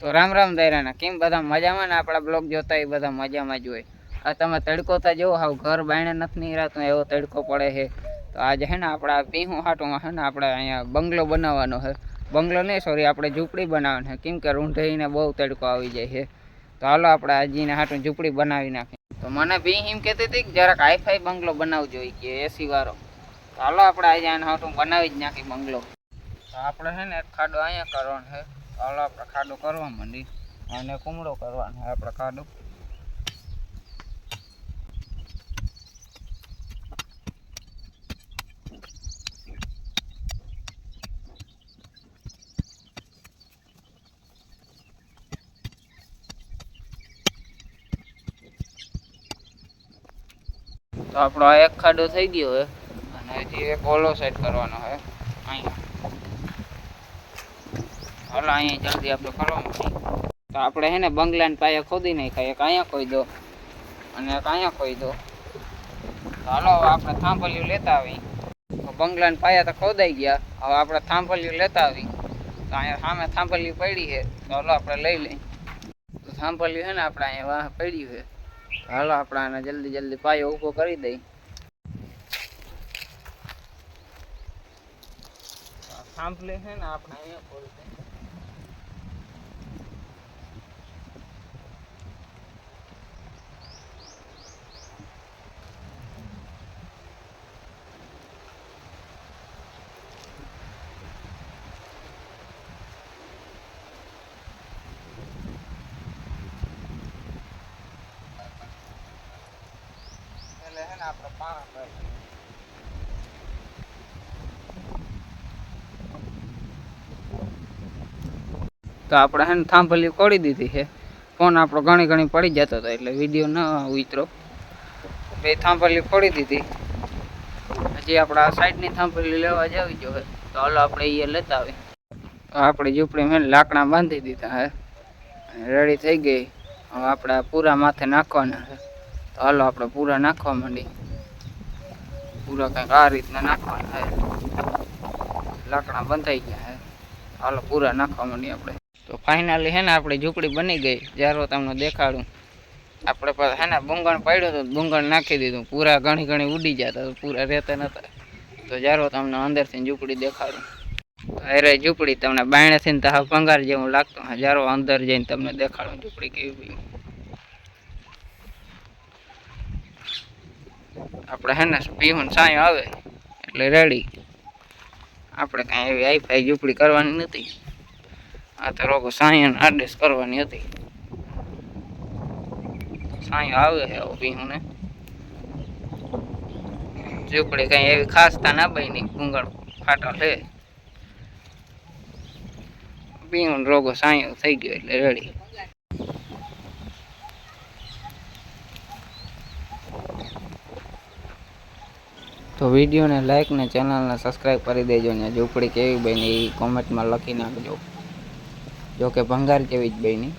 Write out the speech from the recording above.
તો રામ રામ દાયરાના. કેમ બધા મજામાં ને આપણા બ્લોગ જોતા એ બધા મજામાં જ હોય. આ તમે તડકો તો જુઓ હાવ ઘર બાયણે નથી નીકળાતું એવો તડકો પડે છે. તો આજે છે ને આપણા પીહું હાટુમાં છે ને આપણે અહીંયા બંગલો બનાવવાનો છે. બંગલો નહીં સોરી આપણે ઝૂંપડી બનાવવાની છે. કેમ કે રૂંઢઈને બહુ તડકો આવી જાય છે. તો હાલો આપણે આજીને હાટું ઝૂંપડી બનાવી નાખીએ. તો મને બી એમ કહેતી હતી કે જરાક હાઈફાઈ બંગલો બનાવજો ઈ કે, એસી વાળો. તો હાલો આપણે આજે આને હાટું બનાવી જ નાખી બંગલો. તો આપણે છે ને ખાડો અહીંયા કરવાનો છે. હાલો, આપણે કરવા માંડી. અને કુમળો કરવાનો આ ખાડો. તો આપણો આ એક ખાડો થઈ ગયો છે. અને હજી એક ઓલો સાઈડ કરવાનો છે. અહીંયા. હાલો, અહીંયા જલ્દી આપણે કરવા માંડીએ. તો આપણે હે ને બંગલાને પાયા ખોદી નાખ્યા. એક અહીંયા ખોઈ દો અને એક અહીંયા ખોઈ દો. તો હાલો, હવે આપણે થાંભલિયું લેતા આવી. તો બંગલાને પાયા તો ખોદાઈ ગયા. હવે આપણે થાંભલિયું લેતા આવી. તો અહીંયા સામે થાંભલિયું પડી છે. તો હાલો, આપણે લઈ લઈએ. તો થાંભલિયું છે ને આપણે અહીંયા વાહ પડ્યું છે. તો હાલો, આપણે આને જલ્દી જલ્દી પાયો ઊભો કરી દઈ થાંભલી છે ને આપણે અહીંયા ખોલી દઈએ. ને આપણે તો આપણે હે ને થાંભલી ખોડી દીધી છે. ફોન આપણો ઘણી ઘણી પડી જતો હતો એટલે વીડિયો ન ઉતરો. બે થાંભલી ખોડી દીધી. હજી આપણે આ સાઈડની થાંભલી લેવા જવી જોઈએ તો હાલો આપણે એ લેતા આવી આપણે ઝૂંપડી મેં લાકડા બાંધી દીધા હે. રેડી થઈ ગઈ. હવે આપણે પૂરા માથે નાખવાના. હાલો આપણે પૂરા નાખવા માંડી પૂરા કંઈક આ રીતના નાખવાના છે. લાકડા બંધાઈ ગયા છે. હાલો પૂરા નાખવા માંડી આપણે. તો ફાઇનલી હે ને આપણી ઝૂંપડી બની ગઈ. જ્યારે તમને દેખાડું. આપણે પાસે હે ને બુંગણ પડ્યું હતું બુંગણ નાખી દીધું. પૂરા ઘણી ઘણી ઉડી જતા તો પૂરા રહેતા નતા. તો જ્યારે તમને અંદરથી ઝૂંપડી દેખાડું. અરે ઝૂંપડી તમને બાયણેથી ને તો હાવ ભંગાર જેવું લાગતું હજારો અંદર જઈને તમને દેખાડું ઝૂંપડી કેવી આપણે હે ને પીહું સાયો આવે, એટલે રેડી આપણે કાંઈ એવી આઈફાઈ ઝૂંપડી કરવાની નથી. આ તો રોગો સાયો આડેસ કરવાની હતી. સાંયો આવે છે આવો પીહું ને. ઝૂંપડી કાંઈ એવી ખાસતા ના બની ગુંગળ ફાટો લે પીવું રોગો સાંયો થઈ ગયો એટલે રેડી તો વિડીયોને લાઈક ને ચેનલને સબસ્ક્રાઈબ કરી દેજો ને ઝૂંપડી કેવી બની એ કોમેન્ટમાં લખી નાખજો. જોકે ભંગાર કેવી જ બની.